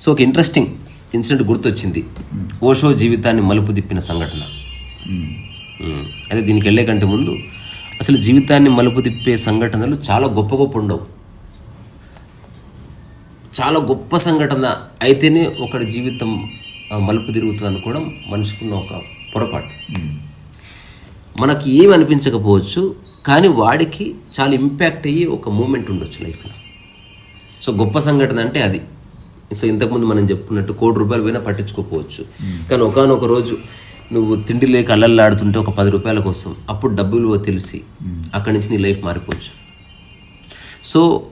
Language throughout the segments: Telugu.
సో ఒక ఇంట్రెస్టింగ్ ఇన్సిడెంట్ గుర్తొచ్చింది. ఓషో జీవితాన్ని మలుపు తిప్పిన సంఘటన. మ్మ్. అదే దీనికి వెళ్ళే కంటే ముందు అసలు జీవితాన్ని మలుపు తిప్పే సంఘటనలు చాలా గొప్ప గొప్ప ఉండవు. చాలా గొప్ప సంఘటన అయితేనే ఒకటి జీవితం మలుపు తిరుగుతుంది అనుకోవడం మనిషికున్న ఒక పొరపాటు. మనకి ఏమి అనిపించకపోవచ్చు కానీ వాడికి చాలా ఇంపాక్ట్ అయ్యి ఒక మూమెంట్ ఉండొచ్చు లైఫ్లో సో గొప్ప సంఘటన అంటే అది. సో ఇంతకుముందు మనం చెప్పుకున్నట్టు కోటి రూపాయలు పోయినా పట్టించుకోకపోవచ్చు. కానీ ఒకనొక రోజు నువ్వు తిండి లేక అల్లల్లాడుతుంటే ఒక పది రూపాయల కోసం అప్పుడు డబ్బులు తెలిసి అక్కడి నుంచి నీ లైఫ్ మారిపోవచ్చు. సో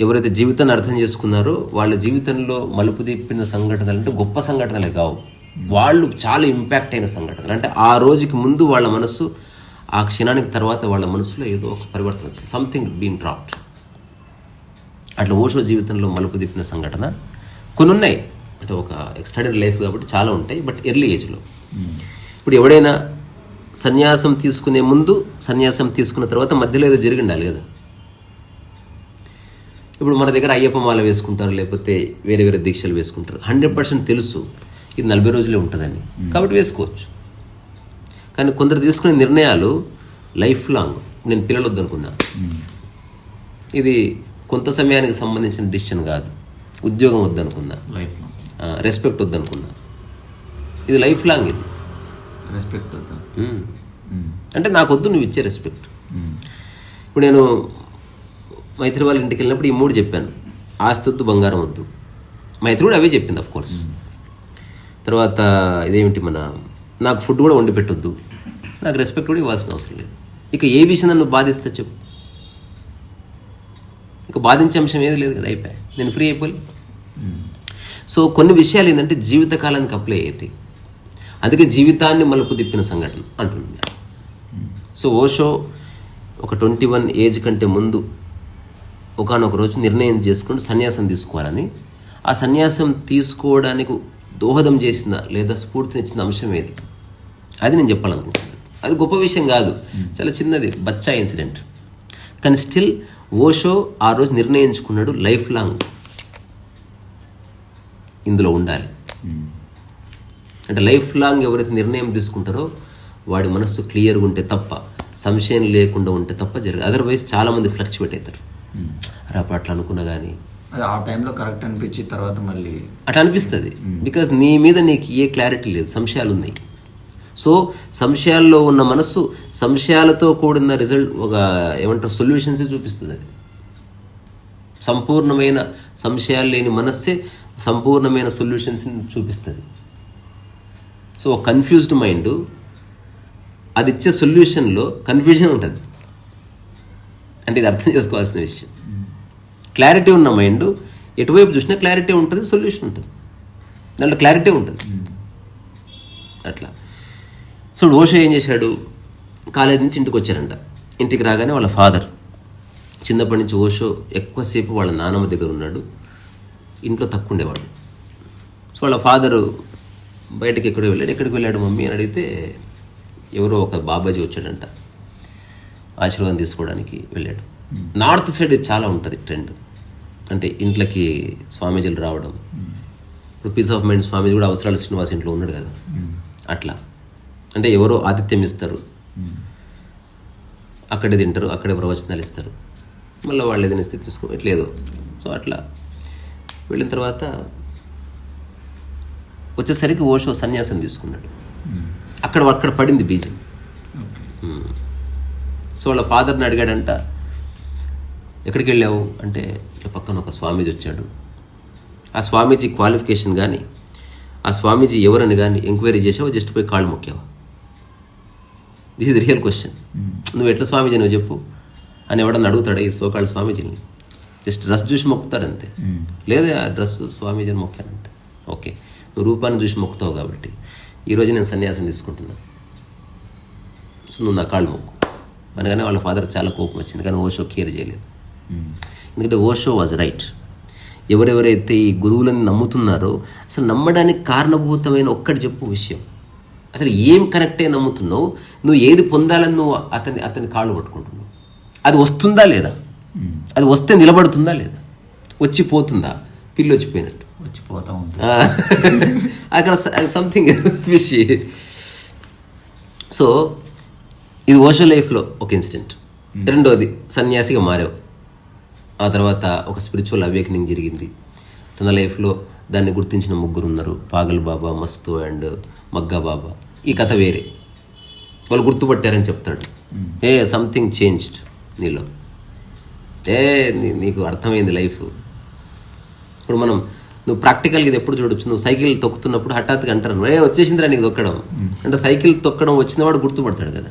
ఎవరైతే జీవితాన్ని అర్థం చేసుకున్నారో వాళ్ళ జీవితంలో మలుపు తిప్పిన సంఘటనలు అంటే గొప్ప సంఘటనలే కావు. వాళ్ళు చాలా ఇంపాక్ట్ అయిన సంఘటనలు. అంటే ఆ రోజుకి ముందు వాళ్ళ మనసు ఆ క్షణానికి తర్వాత వాళ్ళ మనసులో ఏదో ఒక పరివర్తన వచ్చింది. సంథింగ్ బీన్ డ్రాప్డ్ అట్లా ఓషో జీవితంలో మలుపు తిప్పిన సంఘటన. కొన్ని ఉన్నాయి. అంటే ఒక ఎక్స్టెండెడ్ లైఫ్ కాబట్టి చాలా ఉంటాయి బట్ ఎర్లీ ఏజ్లో ఇప్పుడు ఎవడైనా సన్యాసం తీసుకునే ముందు సన్యాసం తీసుకున్న తర్వాత మధ్యలో ఏదో జరిగి ఉండాలి కదా. ఇప్పుడు మన దగ్గర అయ్యప్ప మాల వేసుకుంటారు లేకపోతే వేరే వేరే దీక్షలు వేసుకుంటారు. హండ్రెడ్ పర్సెంట్ తెలుసు. ఇది నలభై రోజులే ఉంటుందని. కాబట్టి వేసుకోవచ్చు. కానీ కొందరు తీసుకునే నిర్ణయాలు లైఫ్ లాంగ్ నేను పిల్లలు వద్దనుకున్నా ఇది కొంత సమయానికి సంబంధించిన డిసిషన్ కాదు. ఉద్యోగం వద్దనుకున్నా. లైఫ్లో రెస్పెక్ట్ వద్దనుకున్నా. ఇది లైఫ్ లాంగ్ ఇది. రెస్పెక్ట్. అంటే నాకు వద్దు నువ్వు ఇచ్చే రెస్పెక్ట్. ఇప్పుడు నేను మైత్రి వాళ్ళ ఇంటికి వెళ్ళినప్పుడు ఈ మూడు చెప్పాను. ఆస్తి వద్దు బంగారం వద్దు. మైత్రి కూడా అవే చెప్పింది అఫ్ కోర్స్ తర్వాత ఇదేమిటి మన నాకు ఫుడ్ కూడా వండి పెట్టొద్దు. నాకు రెస్పెక్ట్ కూడా ఇవ్వాల్సిన అవసరం లేదు. ఇక ఏ విషయం నన్ను బాధిస్తే చెప్పు. ఇక బాధించే అంశం ఏది లేదు కదా అయిపోయాయి. నేను ఫ్రీ అయిపోయి సో కొన్ని విషయాలు ఏంటంటే జీవితకాలానికి అప్లై అవుతాయి అందుకే జీవితాన్ని మలుపు తిప్పిన సంఘటన అంటుంది. సో ఓషో ఒక ట్వంటీ వన్ ఏజ్ కంటే ముందు ఒకనొక రోజు నిర్ణయం చేసుకుని సన్యాసం తీసుకోవాలని ఆ సన్యాసం తీసుకోవడానికి దోహదం చేసిన లేదా స్ఫూర్తినిచ్చిన అంశం ఏది? అది నేను చెప్పాలనుకుంటున్నాను. అది గొప్ప విషయం కాదు. చాలా చిన్నది బచ్చా ఇన్సిడెంట్. కానీ స్టిల్ ఓషో ఆ రోజు నిర్ణయించుకున్నాడు లైఫ్ లాంగ్. ఇందులో ఉండాలి. అంటే లైఫ్ లాంగ్ ఎవరైతే నిర్ణయం తీసుకుంటారో వాడి మనస్సు క్లియర్గా ఉంటే తప్ప సంశయం లేకుండా ఉంటే తప్ప జరగదు. అదర్వైజ్ చాలామంది ఫ్లక్చువేట్ అవుతారు. అప్పుడు అట్లా అనుకున్నా కానీ అది ఆ టైంలో కరెక్ట్ అనిపించి తర్వాత మళ్ళీ అట్లా అనిపిస్తుంది. బికాజ్ నీ మీద నీకు ఏ క్లారిటీ లేదు. సంశయాలు ఉన్నాయి సో సంశయాల్లో ఉన్న మనస్సు సంశయాలతో కూడిన రిజల్ట్ ఒక ఏమంటారు సొల్యూషన్స్ చూపిస్తుంది అది. సంపూర్ణమైన సంశయాలు లేని మనస్సే సంపూర్ణమైన సొల్యూషన్స్ చూపిస్తుంది. సో ఒక కన్ఫ్యూజ్డ్ మైండ్ అది ఇచ్చే సొల్యూషన్లో కన్ఫ్యూజన్ ఉంటుంది. అంటే ఇది అర్థం చేసుకోవాల్సిన విషయం. క్లారిటీ ఉన్న మైండ్ ఎటువైపు చూసినా క్లారిటీ ఉంటుంది సొల్యూషన్ ఉంటుంది. దాంట్లో క్లారిటీ ఉంటుంది. అట్లా. సో ఓషో ఏం చేశాడు? కాలేజ్ నుంచి ఇంటికి వచ్చారంట. ఇంటికి రాగానే వాళ్ళ ఫాదర్ చిన్నప్పటి నుంచి ఓషో ఎక్కువసేపు వాళ్ళ నానమ్మ దగ్గర ఉన్నాడు. ఇంట్లో తక్కువ ఉండేవాడు సో వాళ్ళ ఫాదరు బయటకి ఎక్కడికి వెళ్ళాడు. ఎక్కడికి వెళ్ళాడు మమ్మీ అని అడిగితే ఎవరో ఒక బాబాజీ వచ్చాడంట. ఆశీర్వాదం తీసుకోవడానికి వెళ్ళాడు. నార్త్ సైడ్ చాలా ఉంటుంది ట్రెండ్. అంటే ఇంట్లోకి స్వామీజీలు రావడం. ఇప్పుడు పీస్ ఆఫ్ మైండ్ స్వామీజీ కూడా అవసరాలు శ్రీనివాస్ ఇంట్లో ఉన్నాడు కదా. అట్లా. అంటే ఎవరో ఆతిథ్యం ఇస్తారు. అక్కడే తింటారు అక్కడే ప్రవచనాలు ఇస్తారు. మళ్ళీ వాళ్ళు ఏదైనా ఇస్తే తీసుకో ఇట్లేదో సో అట్లా. వెళ్ళిన తర్వాత వచ్చేసరికి ఓషో సన్యాసం తీసుకున్నాడు. అక్కడ అక్కడ పడింది బీజం. సో వాళ్ళ ఫాదర్ని అడిగాడంట ఎక్కడికి వెళ్ళావు? అంటే పక్కన ఒక స్వామీజీ వచ్చాడు. ఆ స్వామీజీ క్వాలిఫికేషన్ కానీ ఆ స్వామీజీ ఎవరని కానీ ఎంక్వైరీ చేసావు? జస్ట్ పోయి కాళ్ళు మొక్కావా? దిస్ ఇస్ రియల్ క్వశ్చన్ నువ్వు ఎట్లా స్వామీజీ నువ్వు చెప్పు? అని ఎవడన్నా అడుగుతాడు ఈ సోకాళ్ళ స్వామీజీని జస్ట్ డ్రెస్ చూసి మొక్కుతాడు అంతే లేదా ఆ డ్రెస్ స్వామీజీని మొక్కాను అంతే ఓకే నువ్వు రూపాన్ని చూసి మొక్కుతావు కాబట్టి. ఈరోజు నేను సన్యాసం తీసుకుంటున్నాను సో నువ్వు నా కాళ్ళు మొక్కు. అనగానే వాళ్ళ ఫాదర్ చాలా కోపం వచ్చింది. కానీ ఓషో కేర్ చేయలేదు. ఎందుకంటే ఓషో వాజ్ రైట్ ఎవరెవరైతే ఈ గురువులను నమ్ముతున్నారో అసలు నమ్మడానికి కారణభూతమైన ఒక్కటి చెప్పు విషయం. అసలు ఏం కరెక్టే నమ్ముతున్నావు? నువ్వు ఏది పొందాలని నువ్వు అతని అతని కాళ్ళు పట్టుకుంటున్నావు? అది వస్తుందా లేదా? అది వస్తే నిలబడుతుందా లేదా? వచ్చి పోతుందా పిల్లి వచ్చిపోయినట్టు. వచ్చి పోతా ఉంటుంది. ఆ, అక్కడ సంథింగ్ ఫిష్ సో ఇది ఓషో లైఫ్లో ఒక ఇన్సిడెంట్. రెండోది సన్యాసిగా మారావు. ఆ తర్వాత ఒక స్పిరిచువల్ అవేకనింగ్ జరిగింది. తన లైఫ్లో దాన్ని గుర్తించిన ముగ్గురు ఉన్నారు పాగల్ బాబా మస్తు అండ్ మగ్గా బాబా ఈ కథ వేరే. వాళ్ళు గుర్తుపట్టారని చెప్తాడు. ఏ సంథింగ్ చేంజ్డ్ నీలో? ఏ నీకు అర్థమైంది లైఫ్? ఇప్పుడు మనం నువ్వు ప్రాక్టికల్గా ఇది ఎప్పుడు చూడొచ్చు? నువ్వు సైకిల్ తొక్కుతున్నప్పుడు హఠాత్తుగా అంటారు ఏ వచ్చేసిందిరా నీకు తొక్కడం. అంటే సైకిల్ తొక్కడం వచ్చినవాడు గుర్తుపడతాడు కదా.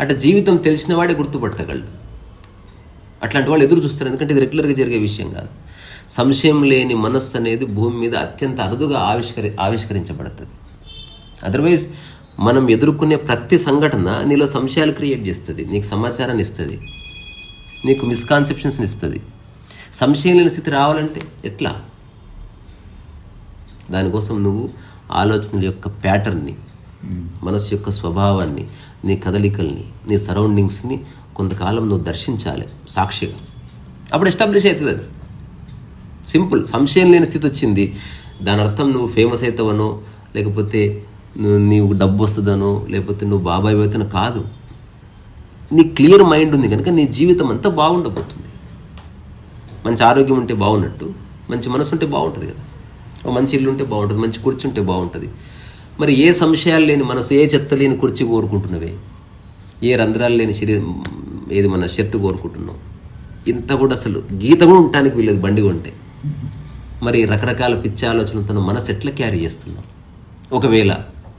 అట్లా జీవితం తెలిసిన వాడే గుర్తుపట్టగలడు. అట్లాంటి వాళ్ళు ఎదురు చూస్తారు ఎందుకంటే ఇది రెగ్యులర్గా జరిగే విషయం కాదు. సంశయం లేని మనస్సు అనేది భూమి మీద అత్యంత అరుదుగా ఆవిష్కరి ఆవిష్కరించబడుతుంది. అదర్వైజ్ మనం ఎదుర్కొనే ప్రతి సంఘటన నీలో సంశయాలు క్రియేట్ చేస్తుంది. నీకు సమాచారాన్ని ఇస్తుంది. నీకు మిస్కాన్సెప్షన్స్ని ఇస్తుంది. సంశయం లేని స్థితి రావాలంటే ఎట్లా? దానికోసం నువ్వు ఆలోచనల యొక్క ప్యాటర్న్ని మనసు యొక్క స్వభావాన్ని నీ కదలికల్ని నీ సరౌండింగ్స్ని కొంతకాలం నువ్వు దర్శించాలి సాక్షిగా. అప్పుడు ఎస్టాబ్లిష్ అవుతుంది అది. సింపుల్ సంశయం లేని స్థితి వచ్చింది. దాని అర్థం నువ్వు ఫేమస్ అవుతావనో లేకపోతే నీవు డబ్బు వస్తుందనో లేకపోతే నువ్వు బాబాయ్ అవుతానో కాదు. నీ క్లియర్ మైండ్ ఉంది కనుక నీ జీవితం అంతా బాగుండబోతుంది. మంచి ఆరోగ్యం ఉంటే బాగున్నట్టు మంచి మనసు ఉంటే బాగుంటుంది కదా. ఓ మంచి ఇల్లు ఉంటే బాగుంటుంది మంచి కుర్చీ ఉంటే బాగుంటుంది. మరి ఏ సంశయాలు లేని మనసు ఏ చెత్త లేని కుర్చీ కోరుకుంటున్నవే? ఏ రంధ్రాలు లేని శరీరం ఏది మన షర్ట్ కోరుకుంటున్నావు? ఇంత కూడా అసలు గీత కూడా ఉండటానికి వీలేదు బండి ఉంటే. మరి రకరకాల పిచ్చి ఆలోచనలతో మనసు ఎట్లా క్యారీ చేస్తున్నాం. ఒకవేళ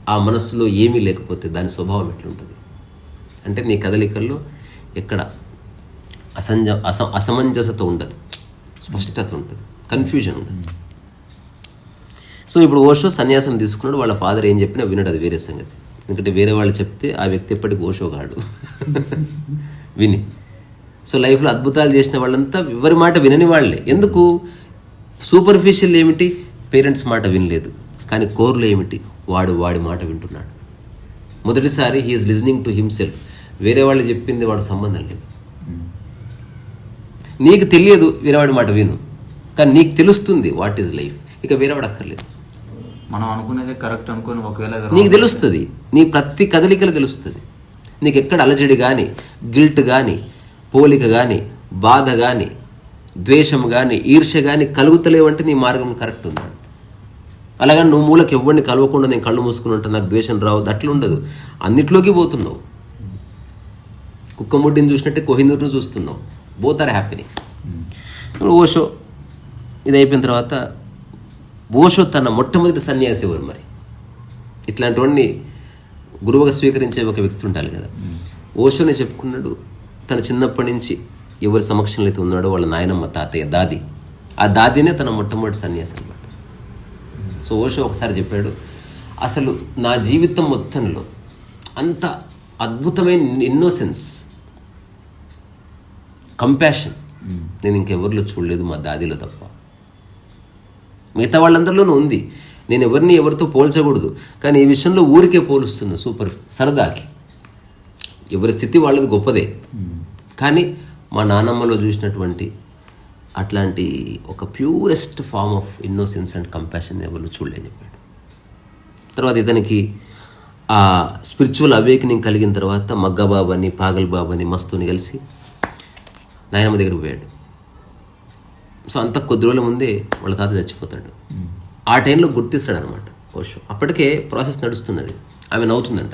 ఆ మనసులో ఏమీ లేకపోతే దాని స్వభావం ఎట్లుంటుంది? అంటే నీ కదలికల్లో ఎక్కడ అసంజ అస అసమంజసత ఉండదు. స్పష్టత ఉంటుంది. కన్ఫ్యూజన్ ఉండదు. సో ఇప్పుడు ఓషో సన్యాసం తీసుకున్నాడు. వాళ్ళ ఫాదర్ ఏం చెప్పినా వినడు. అది వేరే సంగతి. ఎందుకంటే వేరే వాళ్ళు చెప్తే ఆ వ్యక్తి ఎప్పటికీ ఓషో కాడు. విని. సో లైఫ్లో అద్భుతాలు చేసిన వాళ్ళంతా ఎవరి మాట వినని వాళ్ళే. ఎందుకు? సూపర్ఫిషియల్ ఏమిటి? పేరెంట్స్ మాట వినలేదు. కానీ కోర్లు ఏమిటి? వాడు వాడి మాట వింటున్నాడు. మొదటిసారి హీఈస్ లిజనింగ్ టు హిమ్సెల్ఫ్ వేరే వాళ్ళు చెప్పింది వాడు సంబంధం లేదు. నీకు తెలియదు వేరేవాడి మాట విను. కానీ నీకు తెలుస్తుంది వాట్ ఈజ్ లైఫ్ ఇక వేరేవాడు అక్కర్లేదు. మనం అనుకునేదే కరెక్ట్ అనుకుని ఒకవేళ నీకు తెలుస్తుంది. నీ ప్రతి కదలికలు తెలుస్తుంది. నీకు ఎక్కడ అలజడి కానీ గిల్ట్ కానీ పోలిక కానీ బాధ కానీ ద్వేషం కానీ ఈర్ష్య కానీ కలుగుతలేవంటే నీ మార్గం కరెక్ట్ ఉంది అలాగే నువ్వు మూలకి ఎవరిని కలవకుండా నేను కళ్ళు మూసుకుని ఉంటాను నాకు ద్వేషం రావద్దు అట్లా ఉండదు అన్నిట్లోకి పోతున్నావు. కుక్కముడ్డిని చూసినట్టే కోహినూరును చూస్తున్నావు. బోత్ ఆర్ హ్యాపీని ఓషో ఇది అయిపోయిన తర్వాత ఓషో తన మొట్టమొదటి సన్యాసి ఎవరు మరి? ఇట్లాంటివన్నీ గురువుగా స్వీకరించే ఒక వ్యక్తి ఉండాలి కదా. ఓషోనే చెప్పుకున్నాడు తన చిన్నప్పటి నుంచి ఎవరి సమక్షంలో అయితే ఉన్నాడో వాళ్ళ నాయనమ్మ తాతయ్య దాది. ఆ దాదినే తన మొట్టమొదటి సన్యాసి అనమాట సో ఓషో ఒకసారి చెప్పాడు అసలు నా జీవితం మొత్తంలో అంత అద్భుతమైన ఇన్నోసెన్స్ కంపాషన్ నేను ఇంకెవరిలో చూడలేదు మా దాదిలో తప్ప. మిగతా వాళ్ళందరిలోనూ ఉంది. నేను ఎవరిని ఎవరితో పోల్చకూడదు. కానీ ఈ విషయంలో ఊరికే పోలుస్తుంది సూపర్ సరదాకి ఎవరి స్థితి వాళ్ళది గొప్పదే. కానీ మా నానమ్మలో చూసినటువంటి అట్లాంటి ఒక purest form of innocence and compassion ఎవరు చూడలేని చెప్పాడు. తర్వాత ఇతనికి ఆ స్పిరిచువల్ అవేకనింగ్ కలిగిన తర్వాత మగ్గ బాబాని పాగల్ బాబాని మస్తుని కలిసి నాయనమ్మ దగ్గరికి పోయాడు. సో అంత కొద్ది రోజుల ముందే వాళ్ళ తాత చచ్చిపోతాడు. ఆ టైంలో గుర్తిస్తాడు అనమాట ఓషో అప్పటికే ప్రాసెస్ నడుస్తున్నది. ఆమె నవ్వుతుందంట.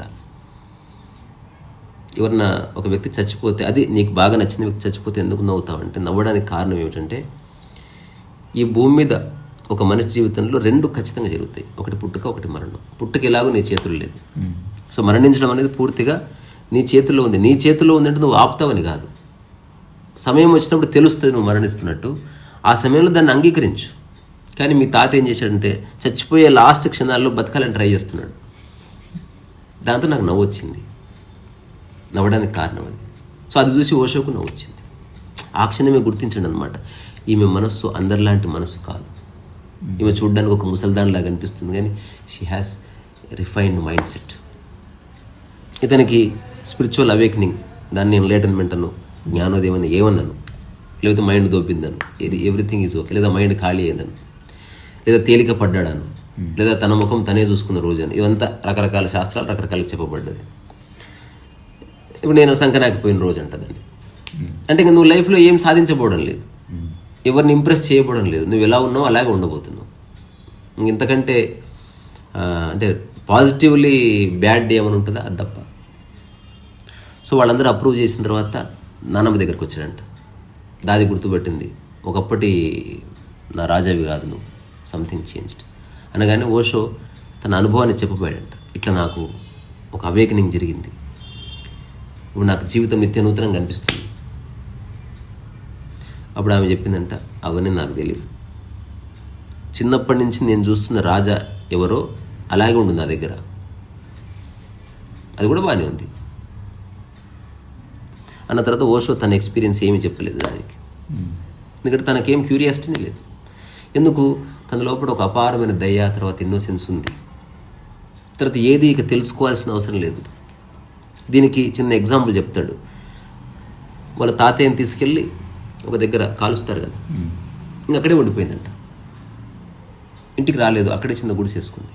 ఎవరన్నా ఒక వ్యక్తి చచ్చిపోతే అది నీకు బాగా నచ్చిన వ్యక్తి చచ్చిపోతే ఎందుకు నవ్వుతావు? అంటే నవ్వడానికి కారణం ఏమిటంటే ఈ భూమి మీద ఒక మనిషి జీవితంలో రెండు ఖచ్చితంగా జరుగుతాయి. ఒకటి పుట్టుక ఒకటి మరణం. పుట్టుక ఎలాగో నీ చేతుల్లో లేదు. సో మరణించడం అనేది పూర్తిగా నీ చేతుల్లో ఉంది. నీ చేతుల్లో ఉందంటే నువ్వు ఆపుతావని కాదు. సమయం వచ్చినప్పుడు తెలుస్తుంది నువ్వు మరణిస్తున్నట్టు. ఆ సమయంలో దాన్ని అంగీకరించు. కానీ మీ తాత ఏం చేశాడంటే చచ్చిపోయే లాస్ట్ క్షణాల్లో బతకాలని ట్రై చేస్తున్నాడు. దాంతో నాకు నవ్వు వచ్చింది నవ్వడానికి కారణం అది. సో అది చూసి ఓషోకు నవ్వు వచ్చింది ఆ క్షణమే గుర్తించండి అనమాట ఈమె మనస్సు అందరిలాంటి మనస్సు కాదు. ఈమె చూడడానికి ఒక ముసల్దాన్లాగా అనిపిస్తుంది కానీ she has refined mind set ఇతనికి స్పిరిచువల్ అవేక్నింగ్ దాన్ని నేను లేటన్మెంట్ అను జ్ఞానోదయం అని ఏమన్నాను? లేకపోతే మైండ్ దోపిందను ఇది ఎవ్రీథింగ్ ఈజ్ ఓకే లేదా మైండ్ ఖాళీ అయిందను లేదా తేలిక పడ్డాడాను. లేదా తన ముఖం తనే చూసుకున్న రోజు అని ఇవంతా రకరకాల శాస్త్రాలు రకరకాలు చెప్పబడ్డది. ఇప్పుడు నేను సంకనాకపోయిన రోజు అంటదండి. అంటే ఇంక నువ్వు లైఫ్లో ఏం సాధించబోవడం లేదు. ఎవరిని ఇంప్రెస్ చేయబోవడం లేదు. నువ్వు ఎలా ఉన్నావు అలాగే ఉండబోతున్నావు. ఇంక ఇంతకంటే అంటే పాజిటివ్లీ బ్యాడ్ డే ఏమైనా ఉంటుందా? అది తప్ప. సో వాళ్ళందరూ అప్రూవ్ చేసిన తర్వాత నానమ్మ దగ్గరికి వచ్చాడంట. దాది గుర్తుపెట్టింది. ఒకప్పటి నా రాజావి కాదు నువ్వు. సంథింగ్ చేంజ్డ్ అనగానే ఓషో తన అనుభవాన్ని చెప్పబోయాడంట. ఇట్లా నాకు ఒక అవేకనింగ్ జరిగింది. ఇప్పుడు నాకు జీవితం నిత్య నూతనంగా కనిపిస్తుంది అప్పుడు ఆమె చెప్పిందంట అవన్నీ నాకు తెలియదు చిన్నప్పటి నుంచి నేను చూస్తున్న రాజా ఎవరో అలాగే ఉండు నా దగ్గర. అది కూడా బాగానే ఉంది. అన్న తర్వాత ఓషో తన ఎక్స్పీరియన్స్ ఏమీ చెప్పలేదు దానికి ఎందుకంటే తనకేం క్యూరియాసిటీనే లేదు. ఎందుకు? తన లోపల ఒక అపారమైన దయ తర్వాత ఇన్నోసెన్స్ ఉంది. తర్వాత ఏది ఇక తెలుసుకోవాల్సిన అవసరం లేదు. దీనికి చిన్న ఎగ్జాంపుల్ చెప్తాడు. వాళ్ళ తాతయ్యని తీసుకెళ్ళి ఒక దగ్గర కాలుస్తారు కదా. ఇంక అక్కడే ఉండిపోయిందంట. ఇంటికి రాలేదు అక్కడే చిన్న గుడిసేసుకుంది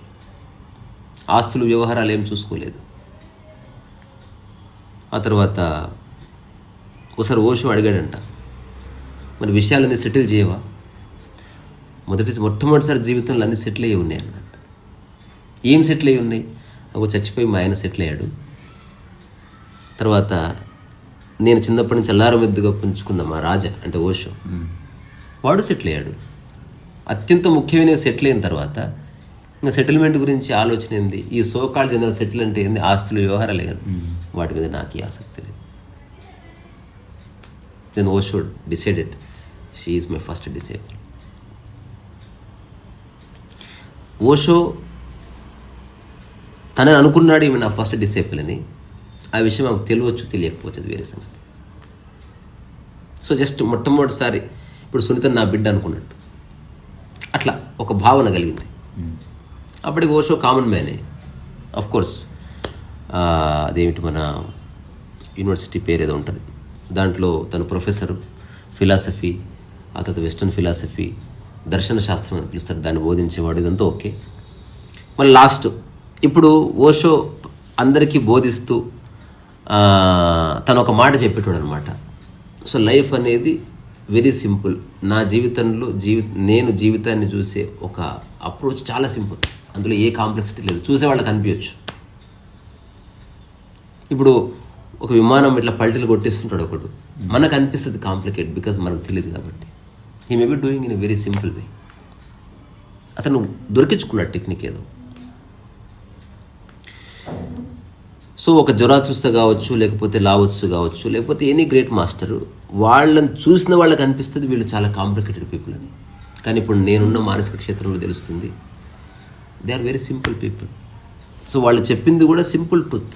ఆస్తులు వ్యవహారాలు ఏం చూసుకోలేదు. ఆ తర్వాత ఒకసారి ఓషో అడిగాడంట మరి విషయాలన్నీ సెటిల్ చేయవా? మొదటి మొట్టమొదటిసారి జీవితంలో అన్నీ సెటిల్ అయ్యి ఉన్నాయి అన్నమాట ఏం సెటిల్ అయ్యి ఉన్నాయి? ఒక చచ్చిపోయి మా ఆయన సెటిల్ అయ్యాడు. తర్వాత నేను చిన్నప్పటి నుంచి అల్లారం ఎద్దుగా పుంజుకున్న మా రాజా అంటే ఓషో వాడు సెటిల్ అయ్యాడు. అత్యంత ముఖ్యమైన సెటిల్ అయిన తర్వాత ఇంకా సెటిల్మెంట్ గురించి ఆలోచన ఏంది? ఈ సోకాల్ జనరల్ సెటిల్ అంటే ఏంది? ఆస్తులు వ్యవహారాలే కదా. వాటి మీద నాకు ఈ ఆసక్తి లేదు. Then Osho decided. She is my first disciple Osho తనని అనుకున్నాడు ఈమె నా ఫస్ట్ డిసేబుల్ అని ఆ విషయం మాకు తెలియవచ్చు తెలియకపోవచ్చు వేరే సంగతి. సో జస్ట్ మొట్టమొదటిసారి ఇప్పుడు సునీత నా బిడ్డ అనుకున్నట్టు. అట్లా ఒక భావన కలిగింది. అప్పటికి ఓషో కామన్ మ్యానే. అఫ్ కోర్స్ అదేమిటి మన యూనివర్సిటీ పేరు ఏదో ఉంటుంది. దాంట్లో తను ప్రొఫెసర్ ఫిలాసఫీ ఆ తర్వాత వెస్టర్న్ ఫిలాసఫీ దర్శన శాస్త్రం అని పిలుస్తారు. దాన్ని బోధించేవాడు ఇదంతా ఓకే. మళ్ళీ లాస్ట్ ఇప్పుడు ఓషో అందరికీ బోధిస్తూ తను ఒక మాట చెప్పేటోడు అనమాట సో లైఫ్ అనేది వెరీ సింపుల్. నా జీవితంలో జీవి నేను జీవితాన్ని చూసే ఒక అప్రోచ్ చాలా సింపుల్. అందులో ఏ కాంప్లెక్సిటీ లేదు. చూసే వాళ్ళకి అనిపించచ్చు ఇప్పుడు ఒక విమానం ఇట్లా పల్టీలు కొట్టేస్తుంటాడు ఒకడు. మనకు అనిపిస్తుంది కాంప్లికేట్ బికాజ్ మనకు తెలియదు కాబట్టి. ఈ maybe doing in very simple way అతను దొరికించుకున్నాడు టెక్నిక్ ఏదో. సో ఒక జొరాచుస్స కావచ్చు లేకపోతే లావచ్చు కావచ్చు లేకపోతే ఎనీ గ్రేట్ మాస్టర్ వాళ్ళని చూసిన వాళ్ళకి అనిపిస్తుంది వీళ్ళు చాలా కాంప్లికేటెడ్ పీపుల్ అని. కానీ ఇప్పుడు నేనున్న మానసిక క్షేత్రంలో తెలుస్తుంది they are very simple people so వాళ్ళు చెప్పింది కూడా సింపుల్ ట్రూత్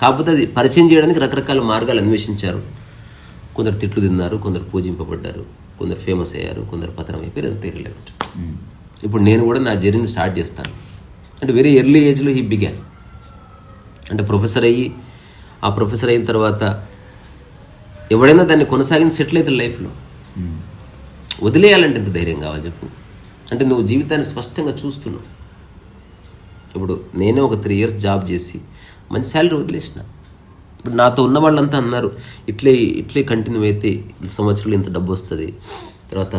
కాకపోతే అది పరిచయం చేయడానికి రకరకాల మార్గాలు అన్వేషించారు. కొందరు తిట్లు తిన్నారు కొందరు పూజింపబడ్డారు కొందరు ఫేమస్ అయ్యారు కొందరు పతనం అయిపోయారు అంతే రిలవెంట్ ఇప్పుడు నేను కూడా నా జర్నీని స్టార్ట్ చేస్తాను. అంటే వెరీ ఎర్లీ ఏజ్లో హీ బిగాన్ అంటే ప్రొఫెసర్ అయ్యి ఆ ప్రొఫెసర్ అయిన తర్వాత ఎవడైనా దాన్ని కొనసాగించి సెటిల్ అవుతుంది లైఫ్లో. వదిలేయాలంటే ఎంత ధైర్యం కావాలి చెప్పు. అంటే నువ్వు జీవితాన్ని స్పష్టంగా చూస్తున్నావు. ఇప్పుడు నేనే ఒక త్రీ ఇయర్స్ జాబ్ చేసి మంచి శాలరీ వదిలేసిన. ఇప్పుడు నాతో ఉన్న వాళ్ళంతా అన్నారు ఇట్లే ఇట్లే కంటిన్యూ అయితే ఈ సంవత్సరంలో ఇంత డబ్బు వస్తుంది. తర్వాత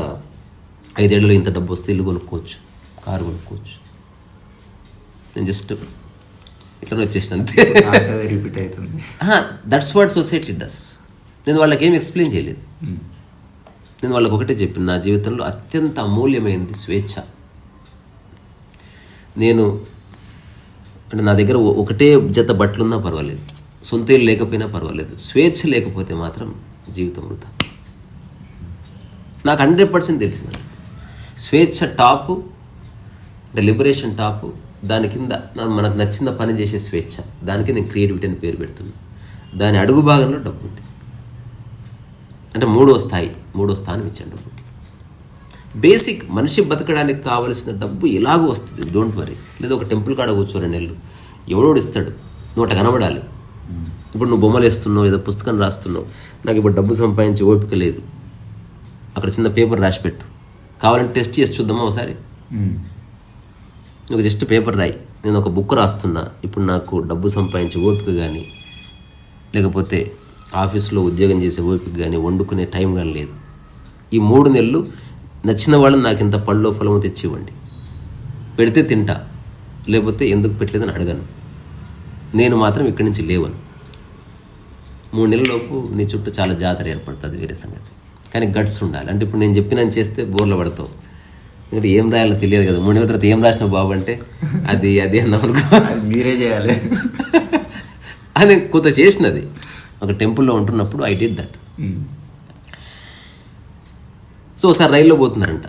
ఐదేళ్ళలో ఇంత డబ్బు వస్తే ఇల్లు కొనుక్కోవచ్చు కారు కొనుక్కోవచ్చు. నేను జస్ట్ ఇట్లా వచ్చేసిన అంతే. రిపీట్ అవుతుంది. దట్స్ వాట్ సొసైటీ డస్ నేను వాళ్ళకి ఏం ఎక్స్ప్లెయిన్ చేయలేదు నేను వాళ్ళకి ఒకటే చెప్పిన నా జీవితంలో అత్యంత అమూల్యమైనది స్వేచ్ఛ. నేను అంటే నా దగ్గర ఒకటే జత బట్టలున్నా పర్వాలేదు. సొంత ఇల్లు లేకపోయినా పర్వాలేదు. స్వేచ్ఛ లేకపోతే మాత్రం జీవితం వృధా. నాకు హండ్రెడ్ పర్సెంట్ తెలిసింది స్వేచ్ఛ టాపు లిబరేషన్ టాపు దాని కింద నా- మనకు నచ్చిన పని చేసే స్వేచ్ఛ. దానికి నేను క్రియేటివిటీ అని పేరు పెడుతున్నాను దాని అడుగు భాగంలో డబ్బు ఉంది. అంటే మూడో స్థాయి మూడో స్థానం ఇచ్చాను డబ్బుకి. బేసిక్ మనిషి బతకడానికి కావలసిన డబ్బు ఎలాగో వస్తుంది డోంట్ వరీ లేదా ఒక టెంపుల్ కాడ కూర్చోని నెలలు. ఎవడోడు ఇస్తాడు నూట కనబడాలి. ఇప్పుడు నువ్వు బొమ్మలు వేస్తున్నావు ఏదో పుస్తకం రాస్తున్నావు. నాకు ఇప్పుడు డబ్బు సంపాదించే ఓపిక లేదు. అక్కడ చిన్న పేపర్ రాసి పెట్టు కావాలంటే టెస్ట్ చేసి చూద్దామా ఒకసారి? నువ్వు జస్ట్ పేపర్ రాయి. నేను ఒక బుక్ రాస్తున్నా. ఇప్పుడు నాకు డబ్బు సంపాదించే ఓపిక కానీ లేకపోతే ఆఫీస్లో ఉద్యోగం చేసే ఓపిక కానీ వండుకునే టైం కానీ లేదు. ఈ మూడు నెలలు నచ్చిన వాళ్ళని నాకు ఇంత పళ్ళో ఫలమో తెచ్చి ఇవ్వండి పెడితే తింటా. లేకపోతే ఎందుకు పెట్టలేదని అడగను. నేను మాత్రం ఇక్కడి నుంచి లేవను. మూడు నెలలలోపు నీ చుట్టూ చాలా జాతర ఏర్పడుతుంది వేరే సంగతి. కానీ గట్స్ ఉండాలి. అంటే ఇప్పుడు నేను చెప్పిన చేస్తే బోర్లు పడతావు. ఎందుకంటే ఏం రాయాలో తెలియదు కదా. మూడు నెలల తర్వాత ఏం రాసినావు బాబు అంటే అది అది అనుకో. అది మీరే చేయాలి. అది కొంత చేసినది. ఒక టెంపుల్లో ఉంటున్నప్పుడు ఐ డిడ్ దట్. సో ఒకసారి రైల్లో పోతున్నారంట.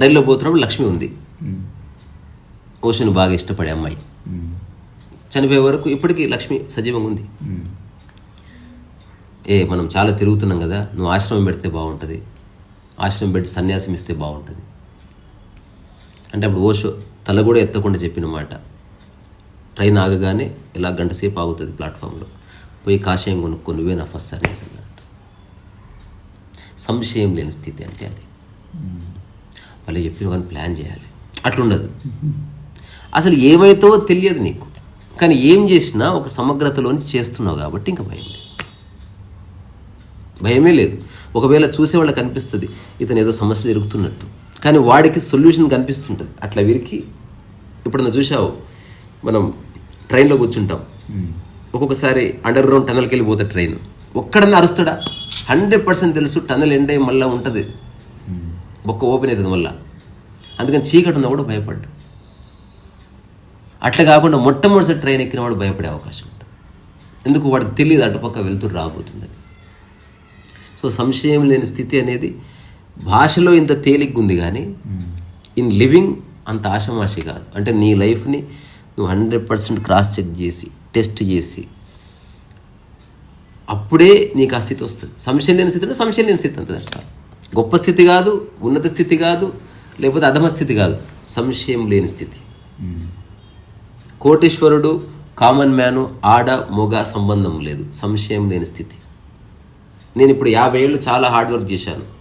రైల్లో పోతున్నప్పుడు లక్ష్మి ఉంది. ఓషన్ బాగా ఇష్టపడే అమ్మాయి. చనిపోయే వరకు ఇప్పటికీ లక్ష్మి సజీవంగా ఉంది. ఏ మనం చాలా తిరుగుతున్నాం కదా. నువ్వు ఆశ్రమం పెడితే బాగుంటుంది. ఆశ్రమం పెట్టి సన్యాసం ఇస్తే బాగుంటుంది. అంటే అప్పుడు ఓషో తల కూడా ఎత్తకుండా చెప్పిన మాట. ట్రైన్ ఆగగానే ఇలా గంట సేపు ఆగుతుంది ప్లాట్ఫామ్లో. పోయి కాషాయం కొనుక్కొని నువ్వే నా ఫస్ట్ సర్వీస్ అన్నట్టు. సంశయం లేని స్థితి అంటే అది. వాళ్ళు చెప్పిన కానీ ప్లాన్ చేయాలి. అట్లుండదు. అసలు ఏమైతావో తెలియదు నీకు. కానీ ఏం చేసినా ఒక సమగ్రతలోని చేస్తున్నావు కాబట్టి ఇంకా భయం లేదు. భయమే లేదు. ఒకవేళ చూసేవాళ్ళకి కనిపిస్తుంది ఇతను ఏదో సమస్యలు ఎరుగుతున్నట్టు కానీ వాడికి సొల్యూషన్ కనిపిస్తుంటుంది. అట్లా వీరికి ఇప్పుడు చూసావు మనం ట్రైన్లో కూర్చుంటాం. ఒక్కొక్కసారి అండర్ గ్రౌండ్ టనల్కి వెళ్ళిపోతే ట్రైన్. ఒక్కడన్నా అరుస్తాడా? హండ్రెడ్ పర్సెంట్ తెలుసు టనల్ ఎండ్ అయ్యి మళ్ళీ ఉంటుంది. ఒక్క ఓపెన్ అవుతుంది మళ్ళీ. అందుకని చీకటి ఉన్నా కూడా భయపడ్డా. అట్లా కాకుండా మొట్టమొదటిసారి ట్రైన్ ఎక్కిన వాడు భయపడే అవకాశం ఉంటుంది. ఎందుకు? వాడికి తెలియదు అటుపక్క వెళ్తూ రాబోతుందని సో సంశయం లేని స్థితి అనేది భాషలో ఇంత తేలిగ్గా ఉంది కానీ ఇన్ లివింగ్ అంత ఆషమాషి కాదు. అంటే నీ లైఫ్ని నువ్వు హండ్రెడ్ పర్సెంట్ క్రాస్ చెక్ చేసి టెస్ట్ చేసి అప్పుడే నీకు ఆ స్థితి వస్తుంది. సంశయం లేని స్థితి అంటే సంశయం లేని స్థితి అంతే సార్. గొప్ప స్థితి కాదు ఉన్నత స్థితి కాదు లేకపోతే అధమ స్థితి కాదు. సంశయం లేని స్థితి. కోటేశ్వరుడు కామన్ మ్యాను ఆడ మొగ సంబంధం లేదు. సంశయం లేని స్థితి. నేను ఇప్పుడు యాభై ఏళ్ళు చాలా హార్డ్ వర్క్ చేశాను.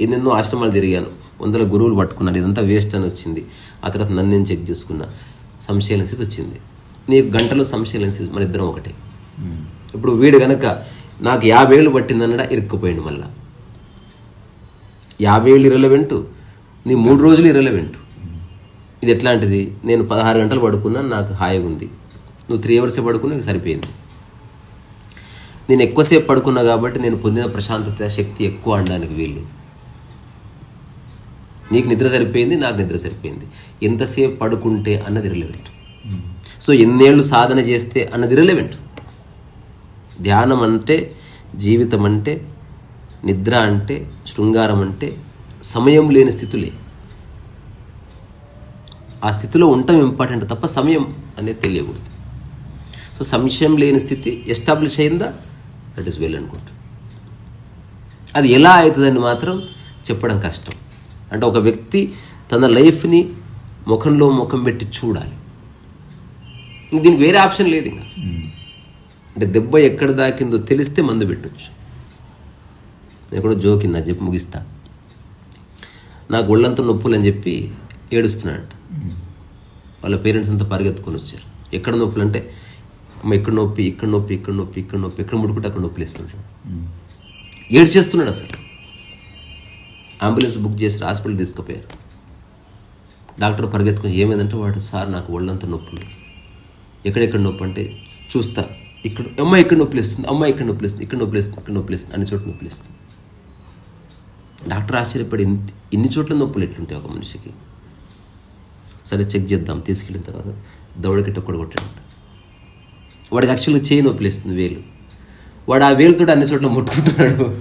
ఎన్నెన్నో ఆశ్రమాలు తిరిగాను. వందల గురువులు పట్టుకున్నాను. ఇదంతా వేస్ట్ అని వచ్చింది. ఆ తర్వాత నన్ను నేను చెక్ చేసుకున్నా. సంశయం స్థితి వచ్చింది. నీకు గంటలో సంశయం స్థితి మన ఇద్దరం ఒకటే. ఇప్పుడు వీడు గనక నాకు యాభై ఏళ్ళు పట్టిందన్నడా? ఇరుక్కుపోయింది మళ్ళా. యాభై ఏళ్ళు ఇరలవెంటు నీ మూడు రోజులు ఇరలవెంటు ఇది ఎట్లాంటిది? నేను పదహారు గంటలు పడుకున్నా నాకు హాయిగా ఉంది. నువ్వు త్రీ అవర్సే పడుకున్నా నీకు సరిపోయింది. నేను ఎక్కువసేపు పడుకున్నా కాబట్టి నేను పొందిన ప్రశాంతత శక్తి ఎక్కువ అనడానికి వీల్లేదు. నీకు నిద్ర సరిపోయింది నాకు నిద్ర సరిపోయింది. ఎంతసేపు పడుకుంటే అన్నది రిలవెంట్ సో ఎన్నేళ్ళు సాధన చేస్తే అన్నది రిలవెంట్ ధ్యానం అంటే జీవితం అంటే నిద్ర అంటే శృంగారం అంటే సమయం లేని స్థితులే. ఆ స్థితిలో ఉండటం ఇంపార్టెంట్ తప్ప సమయం అనేది తెలియకూడదు. సో సంశయం లేని స్థితి ఎస్టాబ్లిష్ అయిందా? దట్ ఈస్ వెల్ అనుకుంటా అది ఎలా అవుతుందని మాత్రం చెప్పడం కష్టం. అంటే ఒక వ్యక్తి తన లైఫ్ని ముఖంలో ముఖం పెట్టి చూడాలి. ఇంక దీనికి వేరే ఆప్షన్ లేదు ఇంకా. అంటే దెబ్బ ఎక్కడ దాకిందో తెలిస్తే మందు పెట్టొచ్చు. ఎక్కడో జోకింది అని చెప్పి ముగిస్తా. నాకు ఒళ్ళంతా నొప్పులు అని చెప్పి ఏడుస్తున్నాడు వాళ్ళ పేరెంట్స్ అంతా పరిగెత్తుకొని వచ్చారు. ఎక్కడ నొప్పులు అంటే అమ్మ ఇక్కడ నొప్పి ఇక్కడ నొప్పి ఇక్కడ నొప్పి ఇక్కడ నొప్పి ఎక్కడ ముడుకుంటే అక్కడ నొప్పులు ఇస్తున్నాడు ఏడ్చేస్తున్నాడు అసలు. అంబులెన్స్ బుక్ చేసి హాస్పిటల్ తీసుకుపోయారు. డాక్టర్ పరిగెత్తుకొని ఏమైందంటే వాడు సార్ నాకు ఒళ్ళంతా నొప్పులు ఎక్కడెక్కడ నొప్పి అంటే చూస్తా. ఇక్కడ అమ్మ ఇక్కడ నొప్పి ఇస్తుంది అమ్మ ఇక్కడ నొప్పి ఇక్కడ నొప్పి ఇస్తుంది ఇక్కడ నొప్పి అన్ని చోట్ల నొప్పి ఇస్తుంది డాక్టర్ ఆశ్చర్యపడి ఇన్ని- ఇన్ని చోట్ల నొప్పులు ఎట్లుంటాయి ఒక మనిషికి? సరే చెక్ చేద్దాం. తీసుకెళ్ళిన తర్వాత దౌడకి ఒక్కడ కొట్టాడు వాడికి యాక్చువల్గా చేయి నొప్పి ఇస్తుంది వేలు. వాడు ఆ వేలుతో అన్ని చోట్ల ముట్టుకుంటున్నాడు.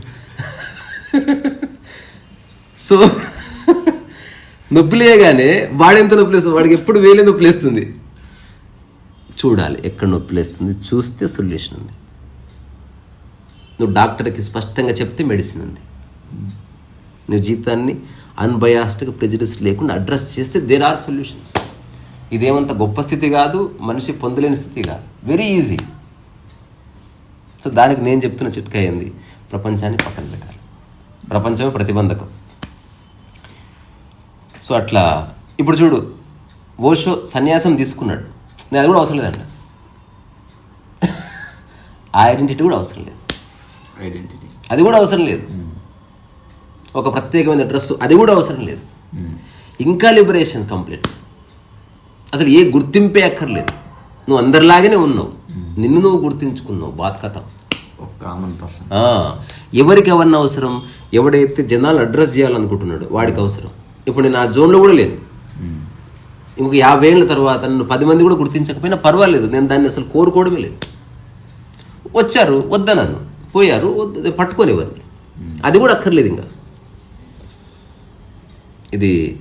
సో నొప్పిలేగానే వాడెంత నొప్పిలేస్తుంది వాడికి ఎప్పుడు వేలే నొప్పిలేస్తుంది. చూడాలి ఎక్కడ నొప్పిలేస్తుంది చూస్తే సొల్యూషన్ ఉంది. నువ్వు డాక్టర్కి స్పష్టంగా చెప్తే మెడిసిన్ ఉంది. నువ్వు జీతాన్ని అన్బయాస్డ్గా ప్రెజరిస్ లేకుండా అడ్రస్ చేస్తే దేర్ ఆర్ సొల్యూషన్స్ ఇదేమంత గొప్ప స్థితి కాదు మనిషి పొందలేని స్థితి కాదు. వెరీ ఈజీ సో దానికి నేను చెప్తున్న చిట్కా ఏంది? ప్రపంచాన్ని పక్కన పెట్టాలి. ప్రపంచమే ప్రతిబంధకం. సో అట్లా ఇప్పుడు చూడు ఓషో సన్యాసం తీసుకున్నాడు. నేను అది కూడా అవసరం లేదంట. ఆ ఐడెంటిటీ కూడా అవసరం లేదు. ఐడెంటిటీ. అది కూడా అవసరం లేదు. ఒక ప్రత్యేకమైన డ్రెస్ అది కూడా అవసరం లేదు. ఇంకా లిబరేషన్ కంప్లీట్. అసలు ఏ గుర్తింపే అక్కర్లేదు. నువ్వు అందరిలాగానే ఉన్నావు. నిన్ను నువ్వు గుర్తించుకున్నావు బాత్ కథ ఒక కామన్ పర్సన్ ఎవరికి ఎవరిని అవసరం? ఎవడైతే జనాలు అడ్రస్ చేయాలనుకుంటున్నాడు వాడికి అవసరం. ఇప్పుడు నేను ఆ జోన్లో కూడా లేదు. ఇంకొక యాభై ఏళ్ళ తర్వాత నన్ను పది మంది కూడా గుర్తించకపోయినా పర్వాలేదు. నేను దాన్ని అసలు కోరుకోవడమే లేదు. వచ్చారు వద్దనన్ను పోయారు వద్దు పట్టుకోనివ్వండి. అది కూడా అక్కర్లేదు ఇంకా. ఇది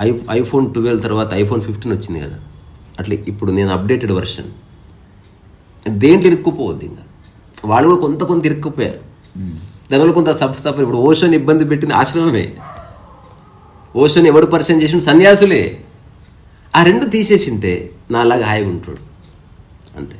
ఐ ఐఫోన్ ట్వెల్వ్ తర్వాత ఐఫోన్ ఫిఫ్టీన్ వచ్చింది కదా. అట్లా ఇప్పుడు నేను అప్డేటెడ్ వర్షన్. దేంట్లో ఇరుక్కుపోవద్దు ఇంకా. వాళ్ళు కూడా కొంత కొంత ఇరుక్కుపోయారు. దానివల్ల కొంత సఫ్ సఫర్ ఇప్పుడు ఓషన్ ఇబ్బంది పెట్టిన ఆశ్రమమే. ఓషన్ ఎవడు పరిచయం చేసిన సన్యాసులే. ఆ రెండు తీసేసింటే నాలాగా హాయిగా ఉంటాడు అంతే.